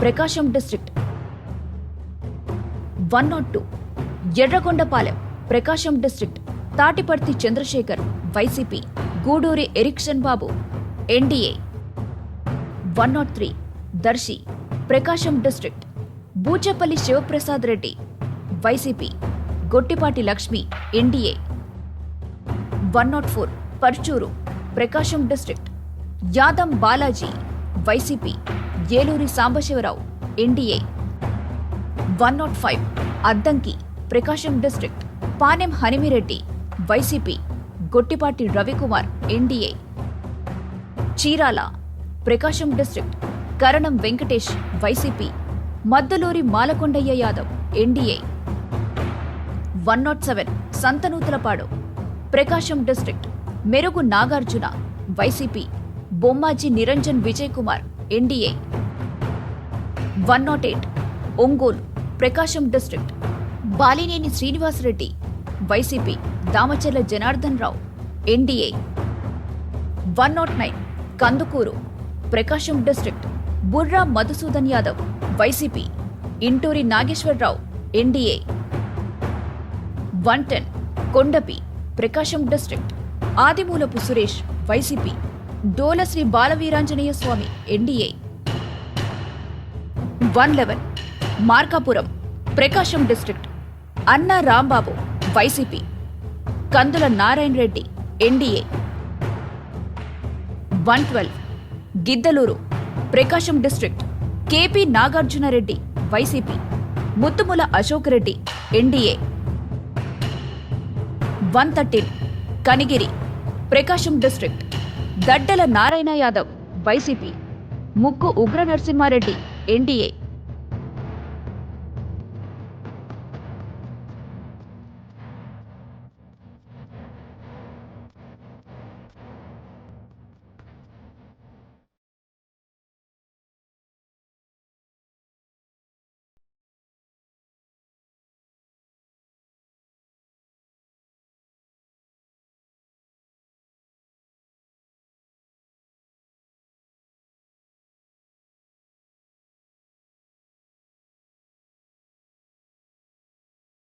Prakasam district. One nought two Yerragondapalem Prakasam district. Tatiparthi Chandrasekhar YCP. Guduri Erikshan Babu NDA. One nought three Darsi Prakasam district. Buchepalli Sivaprasad Reddy YCP. Gottipati Lakshmi NDA. One nought four Parchur Prakasam district. Yadam Balaji YCP. Eluri Sambasivarao NDA. One nought five Addanki Prakasam district. Panem Hanimireddy YCP. Gottipati Ravikumar NDA. Chirala Prakasam district. Karanam Venkatesh YCP. Madduluri Malakondaiah Yadav NDA. One nought seven Santhanuthalapadu. Prakasam district. Merugu Nagarjuna YCP. Bommaji Niranjan Vijay Kumar NDA. One nought eight Ongole Prakasam district Balineni Srinivasareddy YCP Damacharla Janardhan Rao NDA one nought nine Kandukur Prakasam district Burra Madhusudan Yadav YCP Inturi Nageswararao NDA one ten Kondapi Prakasam district Adimulapu Suresh YCP Dola Sri Balaveeranjaneya Swamy NDA one eleven. Markapuram Prakasam district. Anna Rambabu YCP. Kandula Narayana Reddy NDA. One twelve. Giddalur Prakasam district. KP Nagarjunareddy YCP. Muthumula Ashok Reddy NDA. One thirteen. Kanigiri Prakasam district. Dadala Narayana Yadav YCP. Mukku Ugra Narasimhareddy N D A